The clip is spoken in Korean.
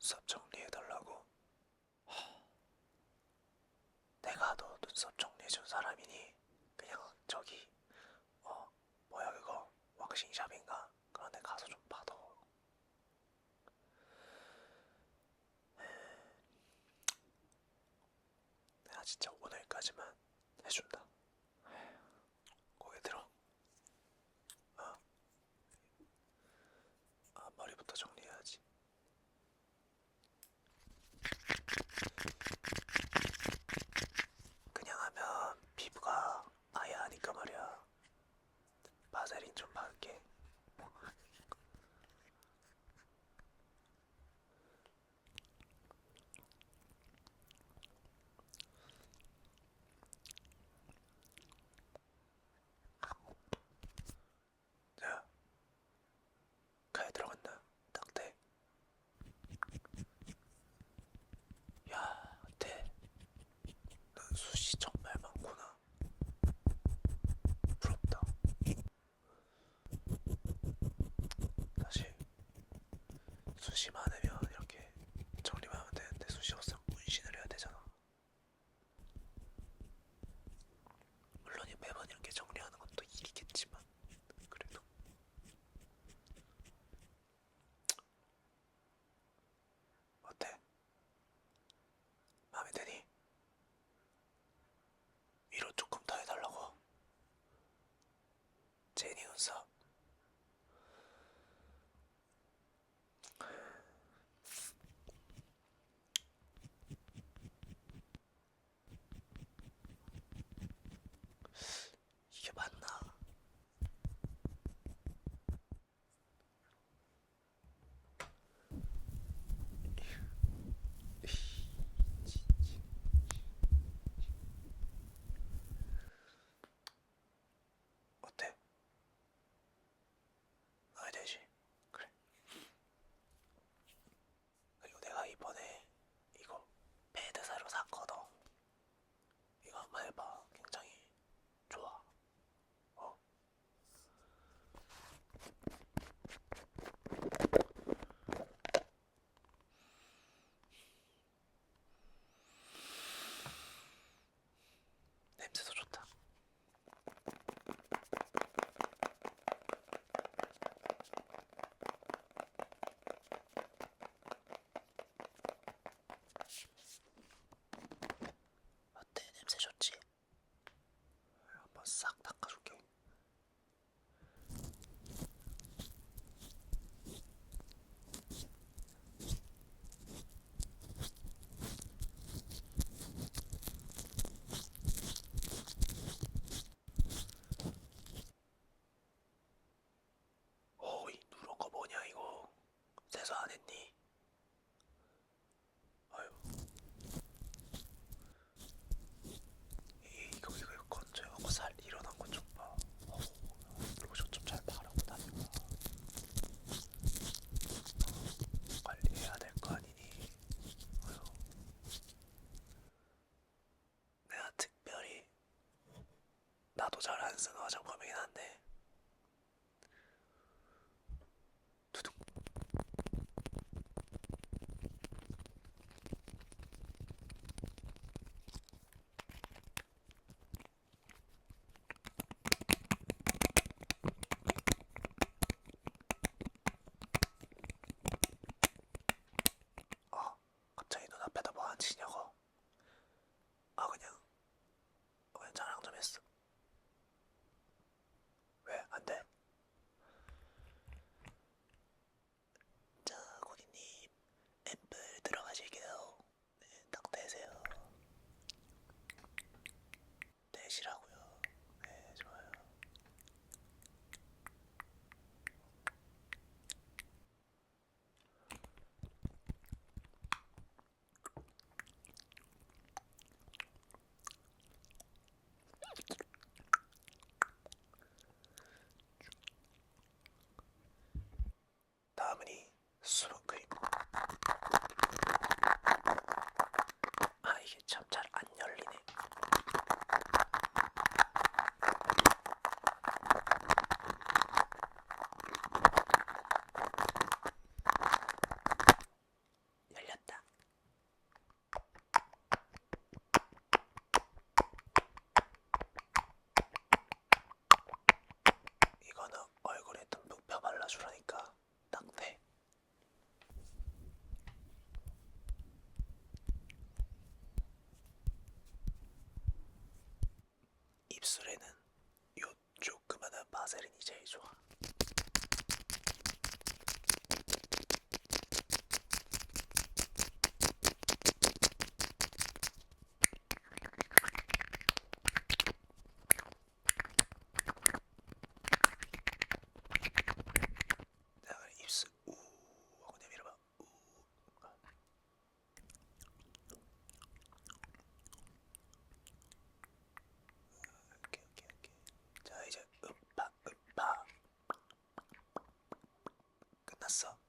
눈썹 정리해달라고? 내가 너 눈썹 정리해준 사람이니? 그냥 저기 어 뭐야 그거? 왁싱샵인가? 그런 데 가서 좀 봐도 내가 진짜 오늘까지만 해준다 고개 들어 어? 아 머리부터 정리해야지 그냥 하면 피부가 아예 아니까 말이야. 바세린 좀 바를게. 자, 가에 들어간다. 딱대. 야, 대. 넌 숱이 정말 많구나. 부럽다. 사실 숱이 많으 세수 안 했니? 아유 이- 이거 이거 이거 건져갖고 살 일어난 것좀 봐. 어우, 이거 좀잘 바르고 다녀. 관리해야 될거 아니니. 아유. 내가 특별히 나도 잘 안 쓰는 화장품이긴 한데 사주라니까 낙패. 입술에는 요 조그마한 바세린이 제일 좋아. 色。